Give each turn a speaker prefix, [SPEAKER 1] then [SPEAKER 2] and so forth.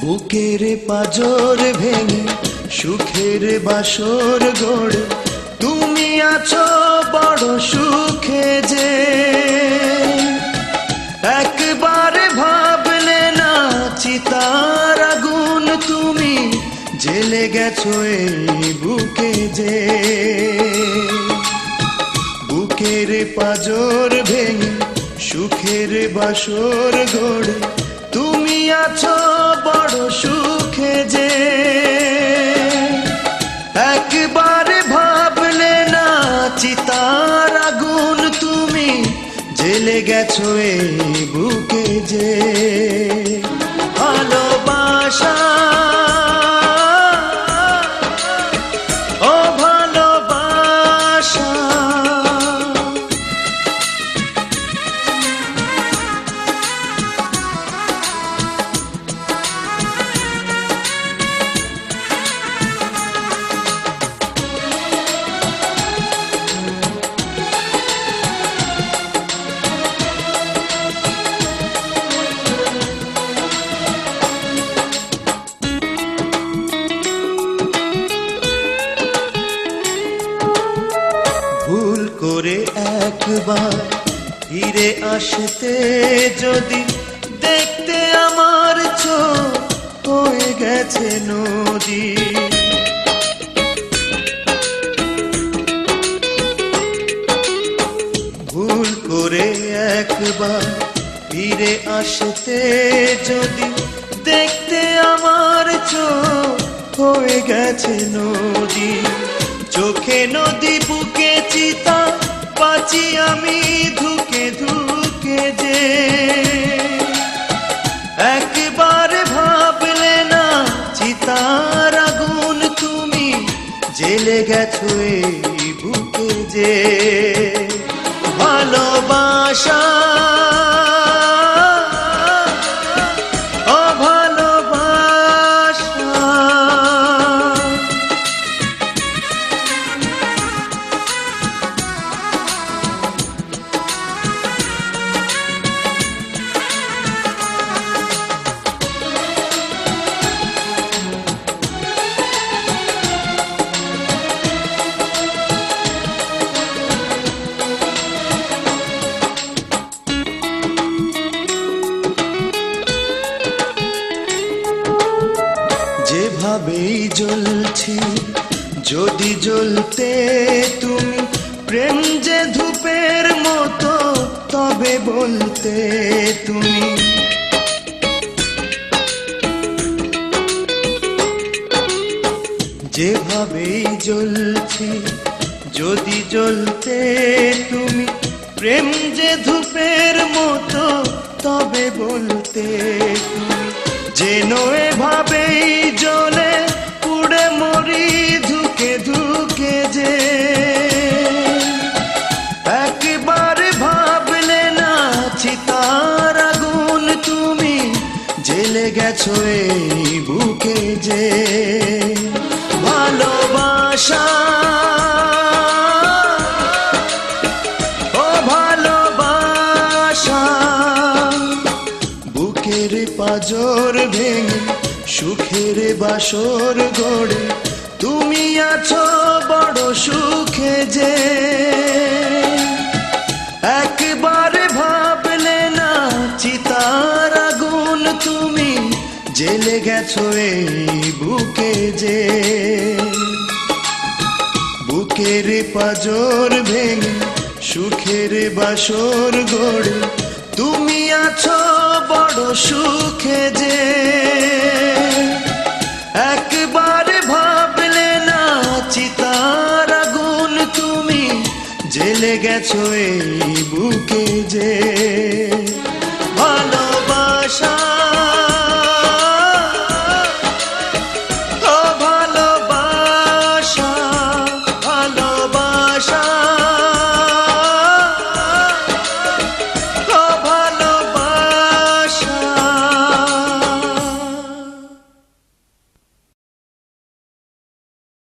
[SPEAKER 1] বুকের পাজর ভেঙে, সুখের বাসর গড়ে, তুমি আছো বড় সুখে যে। একবার ভাবলে না চিতার আগুন তুমি, জেলে গেছো এই বুকে যে। বুকের পাজর ভেঙে, সুখের বাসর গড়ে, তুমি আছো জেলে গেছো এই বুকে যে ভালোবাসা। করে একবার ফিরে আসতে যদি দেখতে আমার চোখ হয়ে গেছে নদী। ভুল করে একবার ফিরে আসতে যদি দেখতে আমার চোখ হয়ে গেছে নদী, চোখে নদী পাচি আমি ধুকে ধুকে যে। একবার ভাবলে না চিতার আগুন তুমি জেলে গেছো এই বুকে যে। ভালোবাসা যদি জ্বলতে তুমি প্রেম যে ধূপের মতো, তবে বলতে তুমি। যেভাবেই জ্বলছি, যদি জ্বলতে তুমি প্রেম যে ধূপের মতো, তবে বলতে তুমি। যেন এভাবেই জ্বলে, পুড়ে মরি গেছো এই বুকে যে ভালোবাসা। ও ভালোবাসা, বুকের পাজর ভেঙে সুখের বাসর গড়ে তুমি আছো বড় সুখে যে জেলে গেছো এই বুকে যে। বুকের পাজর ভেঙে সুখের বাসর গড়ে তুমি আছো বড় সুখে যে। একবার ভাবলে না চিতার আগুন তুমি জেলে গেছো এই বুকে যে। ভালোবাসা